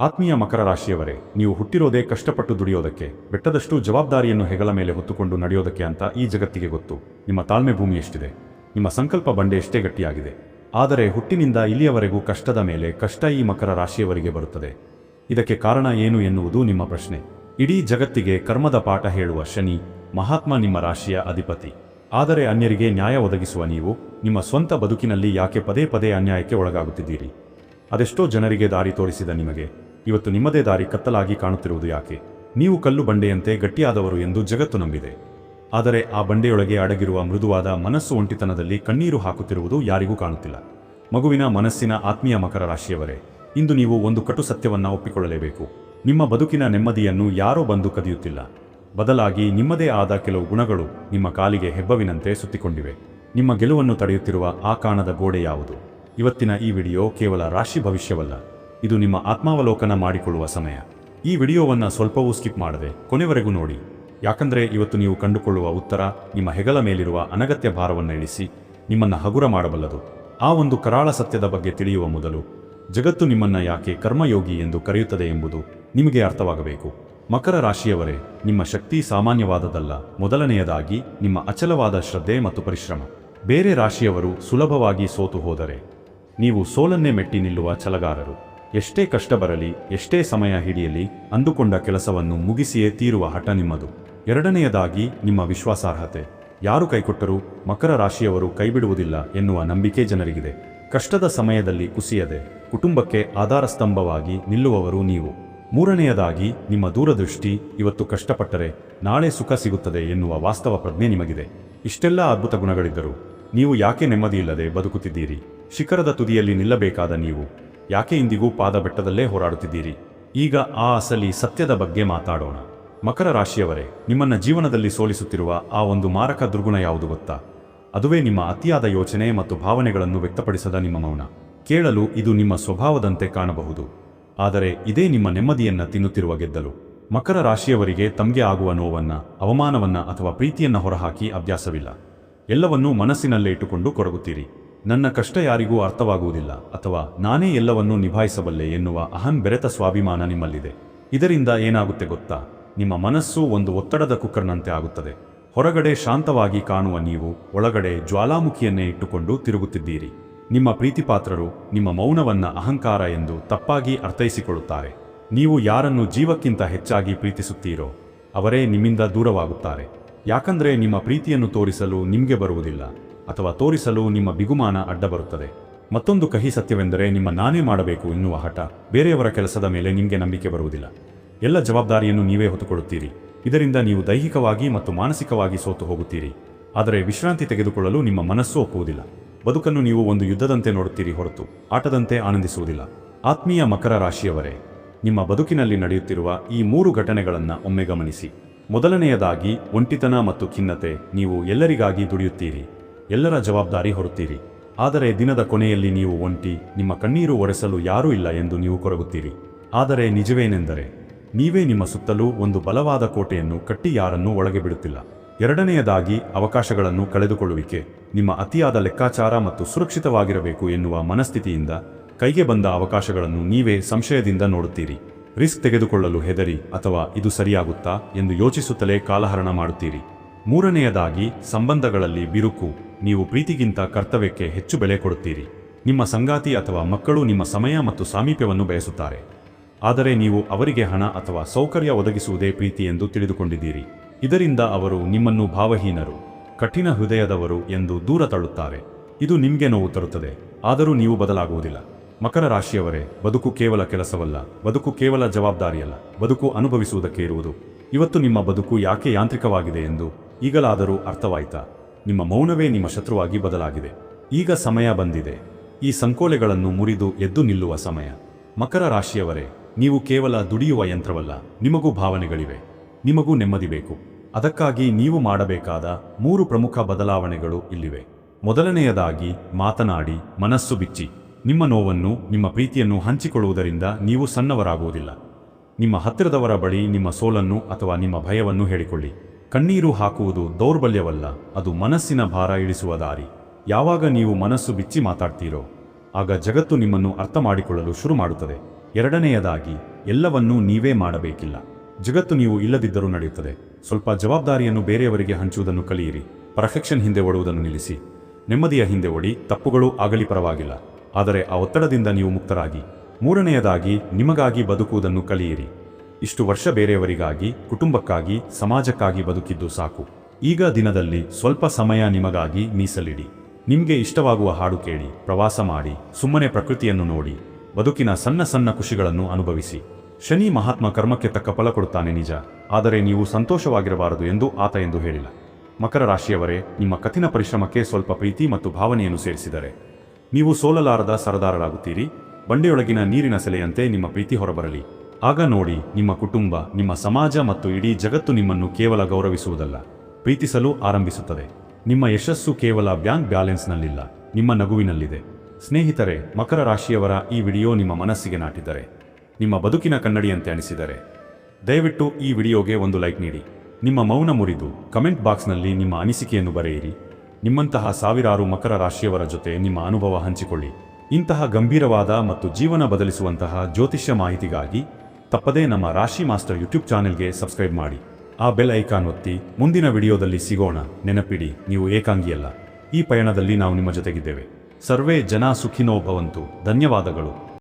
ಆತ್ಮೀಯ ಮಕರ ರಾಶಿಯವರೇ, ನೀವು ಹುಟ್ಟಿರೋದೇ ಕಷ್ಟಪಟ್ಟು ದುಡಿಯೋದಕ್ಕೆ, ಬೆಟ್ಟದಷ್ಟು ಜವಾಬ್ದಾರಿಯನ್ನು ಹೆಗಲ ಮೇಲೆ ಹೊತ್ತುಕೊಂಡು ನಡೆಯೋದಕ್ಕೆ ಅಂತ ಈ ಜಗತ್ತಿಗೆ ಗೊತ್ತು. ನಿಮ್ಮ ತಾಳ್ಮೆ ಭೂಮಿ ಎಷ್ಟಿದೆ? ನಿಮ್ಮ ಸಂಕಲ್ಪ ಬಂಡೆ ಎಷ್ಟೇ ಗಟ್ಟಿಯಾಗಿದೆ. ಆದರೆ ಹುಟ್ಟಿನಿಂದ ಇಲ್ಲಿಯವರೆಗೂ ಕಷ್ಟದ ಮೇಲೆ ಕಷ್ಟ ಈ ಮಕರ ರಾಶಿಯವರಿಗೆ ಬರುತ್ತದೆ. ಇದಕ್ಕೆ ಕಾರಣ ಏನು ಎನ್ನುವುದು ನಿಮ್ಮ ಪ್ರಶ್ನೆ. ಇಡೀ ಜಗತ್ತಿಗೆ ಕರ್ಮದ ಪಾಠ ಹೇಳುವ ಶನಿ, ಮಹಾತ್ಮ ನಿಮ್ಮ ರಾಶಿಯ ಅಧಿಪತಿ. ಆದರೆ ಅನ್ಯರಿಗೆ ನ್ಯಾಯ ಒದಗಿಸುವ ನೀವು, ನಿಮ್ಮ ಸ್ವಂತ ಬದುಕಿನಲ್ಲಿ ಯಾಕೆ ಪದೇ ಪದೇ ಅನ್ಯಾಯಕ್ಕೆ ಒಳಗಾಗುತ್ತಿದ್ದೀರಿ? ಅದೆಷ್ಟೋ ಜನರಿಗೆ ದಾರಿ ತೋರಿಸಿದ ನಿಮಗೆ. ಇವತ್ತು ನಿಮ್ಮದೇ ದಾರಿ ಕತ್ತಲಾಗಿ ಕಾಣುತ್ತಿರುವುದು ಯಾಕೆ? ನೀವು ಕಲ್ಲು ಬಂಡೆಯಂತೆ ಗಟ್ಟಿಯಾದವರು ಎಂದು ಜಗತ್ತು ನಂಬಿದೆ. ಆದರೆ ಆ ಬಂಡೆಯೊಳಗೆ ಅಡಗಿರುವ ಮೃದುವಾದ ಮನಸ್ಸು ಒಂಟಿತನದಲ್ಲಿ ಕಣ್ಣೀರು ಹಾಕುತ್ತಿರುವುದು ಯಾರಿಗೂ ಕಾಣುತ್ತಿಲ್ಲ. ಮಗುವಿನ ಮನಸ್ಸಿನ ಆತ್ಮೀಯ ಮಕರ ರಾಶಿಯವರೇ, ಇಂದು ನೀವು ಒಂದು ಕಟು ಸತ್ಯವನ್ನು ಒಪ್ಪಿಕೊಳ್ಳಲೇಬೇಕು. ನಿಮ್ಮ ಬದುಕಿನ ನೆಮ್ಮದಿಯನ್ನು ಯಾರೋ ಬಂದು ಕದಿಯುತ್ತಿಲ್ಲ. ಬದಲಾಗಿ ನಿಮ್ಮದೇ ಆದ ಕೆಲವು ಗುಣಗಳು ನಿಮ್ಮ ಕಾಲಿಗೆ ಹೆಬ್ಬವಿನಂತೆ ಸುತ್ತಿಕೊಂಡಿವೆ. ನಿಮ್ಮ ಗೆಲುವನ್ನು ತಡೆಯುತ್ತಿರುವ ಆ ಕಾಣದ ಗೋಡೆ ಯಾವುದು? ಇವತ್ತಿನ ಈ ವಿಡಿಯೋ ಕೇವಲ ರಾಶಿ ಭವಿಷ್ಯವಲ್ಲ. ಇದು ನಿಮ್ಮ ಆತ್ಮಾವಲೋಕನ ಮಾಡಿಕೊಳ್ಳುವ ಸಮಯ. ಈ ವಿಡಿಯೋವನ್ನು ಸ್ವಲ್ಪವೂ ಸ್ಕಿಪ್ ಮಾಡದೆ ಕೊನೆವರೆಗೂ ನೋಡಿ. ಯಾಕಂದರೆ ಇವತ್ತು ನೀವು ಕಂಡುಕೊಳ್ಳುವ ಉತ್ತರ ನಿಮ್ಮ ಹೆಗಲ ಮೇಲಿರುವ ಅನಗತ್ಯ ಭಾರವನ್ನು ಇಳಿಸಿ ನಿಮ್ಮನ್ನು ಹಗುರ ಮಾಡಬಲ್ಲದು. ಆ ಒಂದು ಕರಾಳ ಸತ್ಯದ ಬಗ್ಗೆ ತಿಳಿಯುವ ಮೊದಲು ಜಗತ್ತು ನಿಮ್ಮನ್ನು ಯಾಕೆ ಕರ್ಮಯೋಗಿ ಎಂದು ಕರೆಯುತ್ತದೆ ಎಂಬುದು ನಿಮಗೆ ಅರ್ಥವಾಗಬೇಕು. ಮಕರ ರಾಶಿಯವರೇ, ನಿಮ್ಮ ಶಕ್ತಿ ಸಾಮಾನ್ಯವಾದದಲ್ಲ ಮೊದಲನೆಯದಾಗಿ ನಿಮ್ಮ ಅಚಲವಾದ ಶ್ರದ್ಧೆ ಮತ್ತು ಪರಿಶ್ರಮ. ಬೇರೆ ರಾಶಿಯವರು ಸುಲಭವಾಗಿ ಸೋತು ಹೋದರೆ ನೀವು ಸೋಲನ್ನೇ ಮೆಟ್ಟಿ ನಿಲ್ಲುವ ಛಲಗಾರರು. ಎಷ್ಟೇ ಕಷ್ಟ ಬರಲಿ, ಎಷ್ಟೇ ಸಮಯ ಹಿಡಿಯಲಿ, ಅಂದುಕೊಂಡ ಕೆಲಸವನ್ನು ಮುಗಿಸಿಯೇ ತೀರುವ ಹಠ ನಿಮ್ಮದು. ಎರಡನೆಯದಾಗಿ ನಿಮ್ಮ ವಿಶ್ವಾಸಾರ್ಹತೆ. ಯಾರು ಕೈಕೊಟ್ಟರೂ ಮಕರ ರಾಶಿಯವರು ಕೈಬಿಡುವುದಿಲ್ಲ ಎನ್ನುವ ನಂಬಿಕೆ ಜನರಿಗಿದೆ. ಕಷ್ಟದ ಸಮಯದಲ್ಲಿ ಕುಸಿಯದೆ, ಕುಟುಂಬಕ್ಕೆ ಆಧಾರ ಸ್ತಂಭವಾಗಿ ನಿಲ್ಲುವವರು ನೀವು. ಮೂರನೆಯದಾಗಿ, ನಿಮ್ಮ ದೂರದೃಷ್ಟಿ ಇವತ್ತು ಕಷ್ಟಪಟ್ಟರೆ ನಾಳೆ ಸುಖ ಸಿಗುತ್ತದೆ ಎನ್ನುವ ವಾಸ್ತವ ಪ್ರಜ್ಞೆ ನಿಮಗಿದೆ. ಇಷ್ಟೆಲ್ಲ ಅದ್ಭುತ ಗುಣಗಳಿದ್ದರೂ ನೀವು ಯಾಕೆ ನೆಮ್ಮದಿಯಿಲ್ಲದೆ ಬದುಕುತ್ತಿದ್ದೀರಿ? ಶಿಖರದ ತುದಿಯಲ್ಲಿ ನಿಲ್ಲಬೇಕಾದ ನೀವು. ಯಾಕೆ ಇಂದಿಗೂ ಪಾದ ಬೆಟ್ಟದಲ್ಲೇ ಹೋರಾಡುತ್ತಿದ್ದೀರಿ? ಈಗ ಆ ಅಸಲಿ ಸತ್ಯದ ಬಗ್ಗೆ ಮಾತಾಡೋಣ. ಮಕರ ರಾಶಿಯವರೇ, ನಿಮ್ಮನ್ನ ಜೀವನದಲ್ಲಿ ಸೋಲಿಸುತ್ತಿರುವ ಆ ಒಂದು ಮಾರಕ ದುರ್ಗುಣ ಯಾವುದು ಗೊತ್ತಾ? ಅದುವೇ ನಿಮ್ಮ ಅತಿಯಾದ ಯೋಚನೆ ಮತ್ತು ಭಾವನೆಗಳನ್ನು ವ್ಯಕ್ತಪಡಿಸದ ನಿಮ್ಮ ಮೌನ. ಕೇಳಲು ಇದು ನಿಮ್ಮ ಸ್ವಭಾವದಂತೆ ಕಾಣಬಹುದು. ಆದರೆ ಇದೇ ನಿಮ್ಮ ನೆಮ್ಮದಿಯನ್ನ ತಿನ್ನುತ್ತಿರುವ ಗೆದ್ದಲು. ಮಕರ ರಾಶಿಯವರಿಗೆ ತಮಗೆ ಆಗುವ ನೋವನ್ನ, ಅವಮಾನವನ್ನ ಅಥವಾ ಪ್ರೀತಿಯನ್ನ ಹೊರಹಾಕಿ ಅಭ್ಯಾಸವಿಲ್ಲ. ಎಲ್ಲವನ್ನೂ ಮನಸ್ಸಿನಲ್ಲೇ ಇಟ್ಟುಕೊಂಡು ಕೊರಗುತ್ತೀರಿ ನನ್ನ ಕಷ್ಟ ಯಾರಿಗೂ ಅರ್ಥವಾಗುವುದಿಲ್ಲ ಅಥವಾ ನಾನೇ ಎಲ್ಲವನ್ನೂ ನಿಭಾಯಿಸಬಲ್ಲೆ ಎನ್ನುವ ಅಹಂ ಬೆರೆತ ಸ್ವಾಭಿಮಾನ ನಿಮ್ಮಲ್ಲಿದೆ. ಇದರಿಂದ ಏನಾಗುತ್ತೆ ಗೊತ್ತಾ? ನಿಮ್ಮ ಮನಸ್ಸು ಒಂದು ಒತ್ತಡದ ಕುಕ್ಕರ್ನಂತೆ ಆಗುತ್ತದೆ. ಹೊರಗಡೆ ಶಾಂತವಾಗಿ ಕಾಣುವ ನೀವು ಒಳಗಡೆ ಜ್ವಾಲಾಮುಖಿಯನ್ನೇ ಇಟ್ಟುಕೊಂಡು ತಿರುಗುತ್ತಿದ್ದೀರಿ. ನಿಮ್ಮ ಪ್ರೀತಿಪಾತ್ರರು ನಿಮ್ಮ ಮೌನವನ್ನ ಅಹಂಕಾರ ಎಂದು ತಪ್ಪಾಗಿ ಅರ್ಥೈಸಿಕೊಳ್ಳುತ್ತಾರೆ. ನೀವು ಯಾರನ್ನು ಜೀವಕ್ಕಿಂತ ಹೆಚ್ಚಾಗಿ ಪ್ರೀತಿಸುತ್ತೀರೋ, ಅವರೇ ನಿಮ್ಮಿಂದ ದೂರವಾಗುತ್ತಾರೆ. ಯಾಕಂದ್ರೆ ನಿಮ್ಮ ಪ್ರೀತಿಯನ್ನು ತೋರಿಸಲು ನಿಮಗೆ ಬರುವುದಿಲ್ಲ. ಅಥವಾ ತೋರಿಸಲು ನಿಮ್ಮ ಬಿಗುಮಾನ ಅಡ್ಡ ಬರುತ್ತದೆ ಮತ್ತೊಂದು ಕಹಿ ಸತ್ಯವೆಂದರೆ ನಿಮ್ಮ ನಾನೇ ಮಾಡಬೇಕು ಎನ್ನುವ ಹಠ. ಬೇರೆಯವರ ಕೆಲಸದ ಮೇಲೆ ನಿಮಗೆ ನಂಬಿಕೆ ಬರುವುದಿಲ್ಲ. ಎಲ್ಲ ಜವಾಬ್ದಾರಿಯನ್ನು ನೀವೇ ಹೊತ್ತುಕೊಳ್ಳುತ್ತೀರಿ. ಇದರಿಂದ ನೀವು ದೈಹಿಕವಾಗಿ ಮತ್ತು ಮಾನಸಿಕವಾಗಿ ಸೋತು ಹೋಗುತ್ತೀರಿ. ಆದರೆ ವಿಶ್ರಾಂತಿ ತೆಗೆದುಕೊಳ್ಳಲು ನಿಮ್ಮ ಮನಸ್ಸು ಒಪ್ಪುವುದಿಲ್ಲ. ಬದುಕನ್ನು ನೀವು ಒಂದು ಯುದ್ಧದಂತೆ ನೋಡುತ್ತೀರಿ ಹೊರತು. ಆಟದಂತೆ ಆನಂದಿಸುವುದಿಲ್ಲ. ಆತ್ಮೀಯ ಮಕರ ರಾಶಿಯವರೇ, ನಿಮ್ಮ ಬದುಕಿನಲ್ಲಿ ನಡೆಯುತ್ತಿರುವ ಈ ಮೂರು ಘಟನೆಗಳನ್ನು ಒಮ್ಮೆ ಗಮನಿಸಿ. ಮೊದಲನೆಯದಾಗಿ, ಒಂಟಿತನ ಮತ್ತು ಖಿನ್ನತೆ ನೀವು ಎಲ್ಲರಿಗಾಗಿ ದುಡಿಯುತ್ತೀರಿ. ಎಲ್ಲರ ಜವಾಬ್ದಾರಿ ಹೊರುತ್ತೀರಿ. ಆದರೆ ದಿನದ ಕೊನೆಯಲ್ಲಿ ನೀವು ಒಂಟಿ, ನಿಮ್ಮ ಕಣ್ಣೀರು ಒರೆಸಲು ಯಾರೂ ಇಲ್ಲ ಎಂದು ನೀವು ಕೊರಗುತ್ತೀರಿ. ಆದರೆ ನಿಜವೇನೆಂದರೆ, ನೀವೇ ನಿಮ್ಮ ಸುತ್ತಲೂ ಒಂದು ಬಲವಾದ ಕೋಟೆಯನ್ನು ಕಟ್ಟಿ ಯಾರನ್ನೂ ಒಳಗೆ ಬಿಡುತ್ತಿಲ್ಲ. ಎರಡನೆಯದಾಗಿ, ಅವಕಾಶಗಳನ್ನು ಕಳೆದುಕೊಳ್ಳುವಿಕೆ, ನಿಮ್ಮ ಅತಿಯಾದ ಲೆಕ್ಕಾಚಾರ ಮತ್ತು ಸುರಕ್ಷಿತವಾಗಿರಬೇಕು ಎನ್ನುವ ಮನಸ್ಥಿತಿಯಿಂದ ಕೈಗೆ ಬಂದ ಅವಕಾಶಗಳನ್ನು ನೀವೇ ಸಂಶಯದಿಂದ ನೋಡುತ್ತೀರಿ. ರಿಸ್ಕ್ ತೆಗೆದುಕೊಳ್ಳಲು ಹೆದರಿ ಅಥವಾ ಇದು ಸರಿಯಾಗುತ್ತಾ ಎಂದು ಯೋಚಿಸುತ್ತಲೇ ಕಾಲಹರಣ ಮಾಡುತ್ತೀರಿ. ಮೂರನೆಯದಾಗಿ, ಸಂಬಂಧಗಳಲ್ಲಿ ಬಿರುಕು ನೀವು ಪ್ರೀತಿಗಿಂತ ಕರ್ತವ್ಯಕ್ಕೆ ಹೆಚ್ಚು ಬೆಲೆ ಕೊಡುತ್ತೀರಿ. ನಿಮ್ಮ ಸಂಗಾತಿ ಅಥವಾ ಮಕ್ಕಳು ನಿಮ್ಮ ಸಮಯ ಮತ್ತು ಸಾಮೀಪ್ಯವನ್ನು ಬಯಸುತ್ತಾರೆ. ಆದರೆ ನೀವು ಅವರಿಗೆ ಹಣ ಅಥವಾ ಸೌಕರ್ಯ ಒದಗಿಸುವುದೇ ಪ್ರೀತಿ ಎಂದು ತಿಳಿದುಕೊಂಡಿದ್ದೀರಿ. ಇದರಿಂದ ಅವರು ನಿಮ್ಮನ್ನು ಭಾವಹೀನರು, ಕಠಿಣ ಹೃದಯದವರು ಎಂದು ದೂರ ತಳ್ಳುತ್ತಾರೆ. ಇದು ನಿಮಗೆ ನೋವು ತರುತ್ತದೆ. ಆದರೂ ನೀವು ಬದಲಾಗುವುದಿಲ್ಲ. ಮಕರ ರಾಶಿಯವರೇ, ಬದುಕು ಕೇವಲ ಕೆಲಸವಲ್ಲ, ಬದುಕು ಕೇವಲ ಜವಾಬ್ದಾರಿಯಲ್ಲ, ಬದುಕು ಅನುಭವಿಸುವುದಕ್ಕೆ ಇರುವುದು. ಇವತ್ತು ನಿಮ್ಮ ಬದುಕು ಯಾಕೆ ಯಾಂತ್ರಿಕವಾಗಿದೆ ಎಂದು ಈಗಲಾದರೂ ಅರ್ಥವಾಯ್ತಾ? ನಿಮ್ಮ ಮೌನವೇ ನಿಮ್ಮ ಶತ್ರುವಾಗಿ ಬದಲಾಗಿದೆ. ಈಗ ಸಮಯ ಬಂದಿದೆ. ಈ ಸಂಕೋಲೆಗಳನ್ನು ಮುರಿದು ಎದ್ದು ನಿಲ್ಲುವ ಸಮಯ. ಮಕರ ರಾಶಿಯವರೇ, ನೀವು ಕೇವಲ ದುಡಿಯುವ ಯಂತ್ರವಲ್ಲ, ನಿಮಗೂ ಭಾವನೆಗಳಿವೆ. ನಿಮಗೂ ನೆಮ್ಮದಿ ಬೇಕು. ಅದಕ್ಕಾಗಿ ನೀವು ಮಾಡಬೇಕಾದ ಮೂರು ಪ್ರಮುಖ ಬದಲಾವಣೆಗಳು ಇಲ್ಲಿವೆ. ಮೊದಲನೆಯದಾಗಿ, ಮಾತನಾಡಿ, ಮನಸ್ಸು ಬಿಚ್ಚಿ. ನಿಮ್ಮ ನೋವನ್ನು, ನಿಮ್ಮ ಪ್ರೀತಿಯನ್ನು ಹಂಚಿಕೊಳ್ಳುವುದರಿಂದ ನೀವು ಸಣ್ಣವರಾಗುವುದಿಲ್ಲ. ನಿಮ್ಮ ಹತ್ತಿರದವರ ಬಳಿ ನಿಮ್ಮ ಸೋಲನ್ನು ಅಥವಾ ನಿಮ್ಮ ಭಯವನ್ನು ಹೇಳಿಕೊಳ್ಳಿ. ಕಣ್ಣೀರು ಹಾಕುವುದು ದೌರ್ಬಲ್ಯವಲ್ಲ, ಅದು ಮನಸ್ಸಿನ ಭಾರ ಇಳಿಸುವ ದಾರಿ. ಯಾವಾಗ ನೀವು ಮನಸ್ಸು ಬಿಚ್ಚಿ ಮಾತಾಡ್ತೀರೋ, ಆಗ ಜಗತ್ತು ನಿಮ್ಮನ್ನು ಅರ್ಥ ಮಾಡಿಕೊಳ್ಳಲು ಶುರು ಮಾಡುತ್ತದೆ. ಎರಡನೆಯದಾಗಿ, ಎಲ್ಲವನ್ನೂ ನೀವೇ ಮಾಡಬೇಕಿಲ್ಲ. ಜಗತ್ತು ನೀವು ಇಲ್ಲದಿದ್ದರೂ ನಡೆಯುತ್ತದೆ. ಸ್ವಲ್ಪ ಜವಾಬ್ದಾರಿಯನ್ನು ಬೇರೆಯವರಿಗೆ ಹಂಚುವುದನ್ನು ಕಲಿಯಿರಿ. ಪರ್ಫೆಕ್ಷನ್ ಹಿಂದೆ ಓಡುವುದನ್ನು ನಿಲ್ಲಿಸಿ. ನೆಮ್ಮದಿಯ ಹಿಂದೆ ಓಡಿ, ತಪ್ಪುಗಳು ಆಗಲಿ ಪರವಾಗಿಲ್ಲ. ಆದರೆ ಆ ಒತ್ತಡದಿಂದ ನೀವು ಮುಕ್ತರಾಗಿ. ಮೂರನೆಯದಾಗಿ, ನಿಮಗಾಗಿ ಬದುಕುವುದನ್ನು ಕಲಿಯಿರಿ. ಇಷ್ಟು ವರ್ಷ ಬೇರೆಯವರಿಗಾಗಿ, ಕುಟುಂಬಕ್ಕಾಗಿ, ಸಮಾಜಕ್ಕಾಗಿ ಬದುಕಿದ್ದು ಸಾಕು. ಈಗ ದಿನದಲ್ಲಿ ಸ್ವಲ್ಪ ಸಮಯ ನಿಮಗಾಗಿ ಮೀಸಲಿಡಿ. ನಿಮಗೆ ಇಷ್ಟವಾಗುವ ಹಾಡು ಕೇಳಿ, ಪ್ರವಾಸ ಮಾಡಿ, ಸುಮ್ಮನೆ ಪ್ರಕೃತಿಯನ್ನು ನೋಡಿ, ಬದುಕಿನ ಸಣ್ಣ ಸಣ್ಣ ಖುಷಿಗಳನ್ನು ಅನುಭವಿಸಿ. ಶನಿ ಮಹಾತ್ಮ ಕರ್ಮಕ್ಕೆ ತಕ್ಕ ಫಲ ಕೊಡುತ್ತಾನೆ ನಿಜ, ಆದರೆ ನೀವು ಸಂತೋಷವಾಗಿರಬಾರದು ಎಂದು ಆತ ಎಂದು ಹೇಳಿಲ್ಲ. ಮಕರ ರಾಶಿಯವರೇ, ನಿಮ್ಮ ಕಠಿಣ ಪರಿಶ್ರಮಕ್ಕೆ ಸ್ವಲ್ಪ ಪ್ರೀತಿ ಮತ್ತು ಭಾವನೆಯನ್ನು ಸೇರಿಸಿದರೆ. ನೀವು ಸೋಲಲಾರದ ಸರದಾರರಾಗುತ್ತೀರಿ, ಬಂಡೆಯೊಳಗಿನ ನೀರಿನ ಸೆಲೆಯಂತೆ ನಿಮ್ಮ ಪ್ರೀತಿ ಹೊರಬರಲಿ. ಆಗ ನೋಡಿ, ನಿಮ್ಮ ಕುಟುಂಬ, ನಿಮ್ಮ ಸಮಾಜ ಮತ್ತು ಇಡೀ ಜಗತ್ತು ನಿಮ್ಮನ್ನು ಕೇವಲ ಗೌರವಿಸುವುದಲ್ಲ, ಪ್ರೀತಿಸಲು ಆರಂಭಿಸುತ್ತದೆ. ನಿಮ್ಮ ಯಶಸ್ಸು ಕೇವಲ ಬ್ಯಾಂಕ್ ಬ್ಯಾಲೆನ್ಸ್ನಲ್ಲಿಲ್ಲ, ನಿಮ್ಮ ನಗುವಿನಲ್ಲಿದೆ. ಸ್ನೇಹಿತರೆ, ಮಕರ ರಾಶಿಯವರ ಈ ವಿಡಿಯೋ ನಿಮ್ಮ ಮನಸ್ಸಿಗೆ ನಾಟಿದರೆ, ನಿಮ್ಮ ಬದುಕಿನ ಕನ್ನಡಿಯಂತೆ ಅನಿಸಿದರೆ. ದಯವಿಟ್ಟು ಈ ವಿಡಿಯೋಗೆ ಒಂದು ಲೈಕ್ ನೀಡಿ. ನಿಮ್ಮ ಮೌನ ಮುರಿದು ಕಮೆಂಟ್ ಬಾಕ್ಸ್ನಲ್ಲಿ ನಿಮ್ಮ ಅನಿಸಿಕೆಯನ್ನು ಬರೆಯಿರಿ. ನಿಮ್ಮಂತಹ ಸಾವಿರಾರು ಮಕರ ರಾಶಿಯವರ ಜೊತೆ ನಿಮ್ಮ ಅನುಭವ ಹಂಚಿಕೊಳ್ಳಿ. ಇಂತಹ ಗಂಭೀರವಾದ ಮತ್ತು ಜೀವನ ಬದಲಿಸುವಂತಹ ಜ್ಯೋತಿಷ್ಯ ಮಾಹಿತಿಗಾಗಿ ತಪ್ಪದೇ ನಮ್ಮ ರಾಶಿ ಮಾಸ್ಟರ್ ಯೂಟ್ಯೂಬ್ ಚಾನೆಲ್ಗೆ ಸಬ್ಸ್ಕ್ರೈಬ್ ಮಾಡಿ. ಆ ಬೆಲ್ ಐಕಾನ್ ಒತ್ತಿ ಮುಂದಿನ ವಿಡಿಯೋದಲ್ಲಿ ಸಿಗೋಣ. ನೆನಪಿಡಿ, ನೀವು ಏಕಾಂಗಿಯಲ್ಲ. ಈ ಪಯಣದಲ್ಲಿ ನಾವು ನಿಮ್ಮ ಜೊತೆಗಿದ್ದೇವೆ. ಸರ್ವೇ ಜನ ಸುಖಿನೋ ಭವಂತು. ಧನ್ಯವಾದಗಳು.